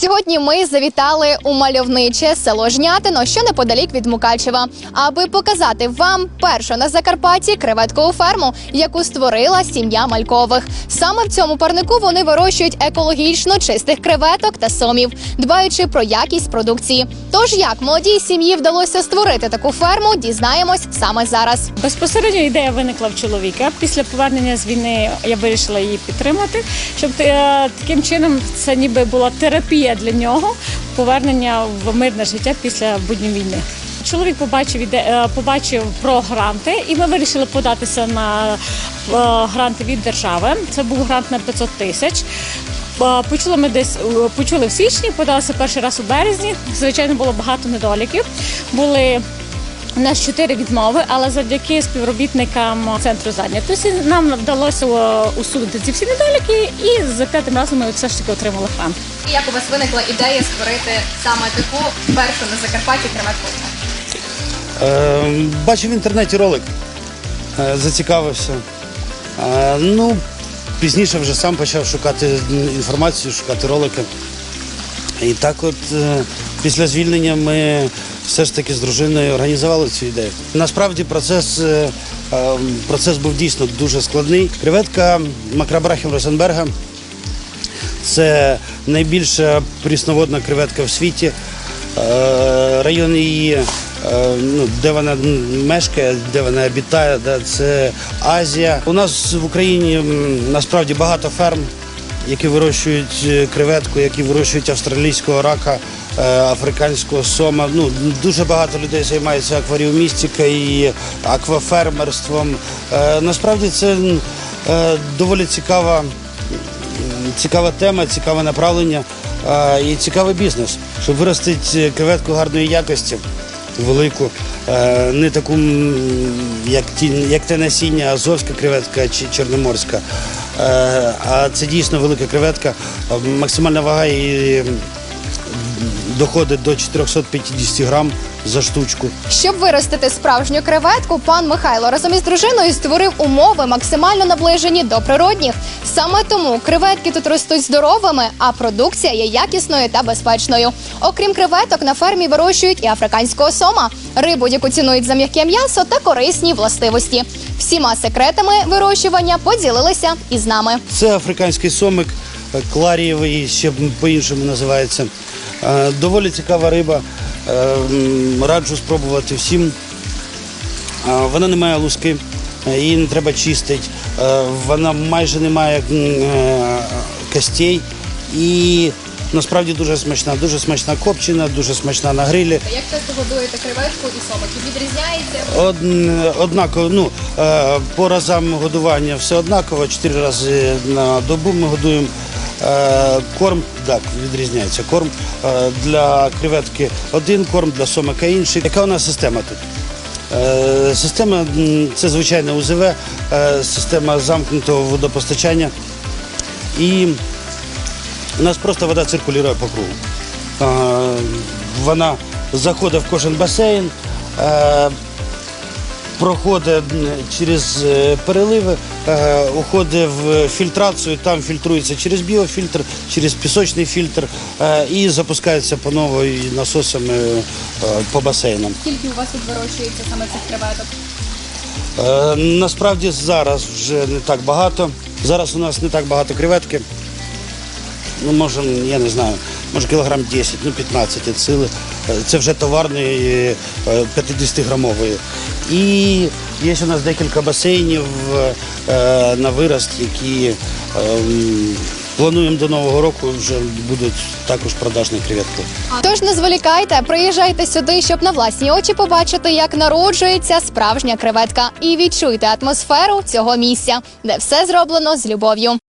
Сьогодні ми завітали у мальовниче село Жнятино, що неподалік від Мукачева, аби показати вам першу на Закарпатті креветкову ферму, яку створила сім'я Малькових. Саме в цьому парнику вони вирощують екологічно чистих креветок та сомів, дбаючи про якість продукції. Тож як молодій сім'ї вдалося створити таку ферму, дізнаємось саме зараз. Безпосередньо ідея виникла в чоловіка. Після повернення з війни я вирішила її підтримати, щоб е, таким чином це ніби була терапія для нього повернення в мирне життя після буднів війни. Чоловік побачив іде, е, побачив про гранти, і ми вирішили податися на е, гранти від держави. Це був грант на 500 тисяч. Е, Почули ми десь почули в січні, подалися перший раз у березні. Звичайно, було багато недоліків. Були у нас чотири відмови, але завдяки співробітникам центру зайнятості нам вдалося усунути ці всі недоліки, і за п'ятим разом ми все ж таки отримали грант. І як у вас виникла ідея створити саме таку першу на Закарпатті креветкову ферму? Е, бачив в інтернеті ролик, е, зацікавився. Е, ну, пізніше вже сам почав шукати інформацію, шукати ролики. І так от е, після звільнення ми все ж таки з дружиною організували цю ідею. Насправді процес, е, е, процес був дійсно дуже складний. Креветка Макрабрахім Розенберга це найбільша прісноводна креветка в світі. Е, Район її, ну, де вона мешкає, де вона обітає, це Азія. У нас в Україні насправді багато ферм, які вирощують креветку, які вирощують австралійського рака, африканського сома. Ну, дуже багато людей займається акваріумістикою і аквафермерством. Е, Насправді це е, доволі цікава цікава тема, цікаве направлення і цікавий бізнес, щоб виростити креветку гарної якості, велику, е, не таку, як, ті, як те насіння, азовська креветка чи чорноморська. Е, А це дійсно велика креветка. Е, Максимальна вага її доходить до 450 грам за штучку. Щоб виростити справжню креветку, пан Михайло разом із дружиною створив умови максимально наближені до природних. Саме тому креветки тут ростуть здоровими, а продукція є якісною та безпечною. Окрім креветок, на фермі вирощують і африканського сома, рибу, яку цінують за м'яке м'ясо та корисні властивості. Всіма секретами вирощування поділилися із нами. Це африканський сомик, е, кларієвий, ще по-іншому називається. Е, Доволі цікава риба. Е, Раджу спробувати всім. Е, Вона не має луски, її не треба чистити. Вона майже не має костей. І насправді дуже смачна. Дуже смачна копчена, дуже смачна на грилі. Як часто годуєте креветку і сомик? Відрізняється? Од- Однаково, ну, по разам годування все однаково, чотири рази на добу ми годуємо. Е, Корм, так, відрізняється корм. Е, Для креветки один корм, для сомика інший. Яка у нас система тут? Е, Система це звичайне УЗВ, система замкнутого водопостачання. І у нас просто вода циркулює по кругу. Вона заходить в кожен басейн, проходить через переливи, уходить в фільтрацію, там фільтрується через біофільтр, через пісочний фільтр е, і запускається по новій насосами е, по басейнам. Скільки у вас тут вирощується саме цих креветок? Е, Насправді зараз вже не так багато. Зараз у нас не так багато креветки. Ну, може, я не знаю, може кілограм 10, ну 15 від сили. Е, Це вже товарної 50-грамової. І є у нас декілька басейнів е, на вирост, які ем, плануємо до Нового року вже будуть також продажні креветки. Тож не зволікайте, приїжджайте сюди, щоб на власні очі побачити, як народжується справжня креветка, і відчуйте атмосферу цього місця, де все зроблено з любов'ю.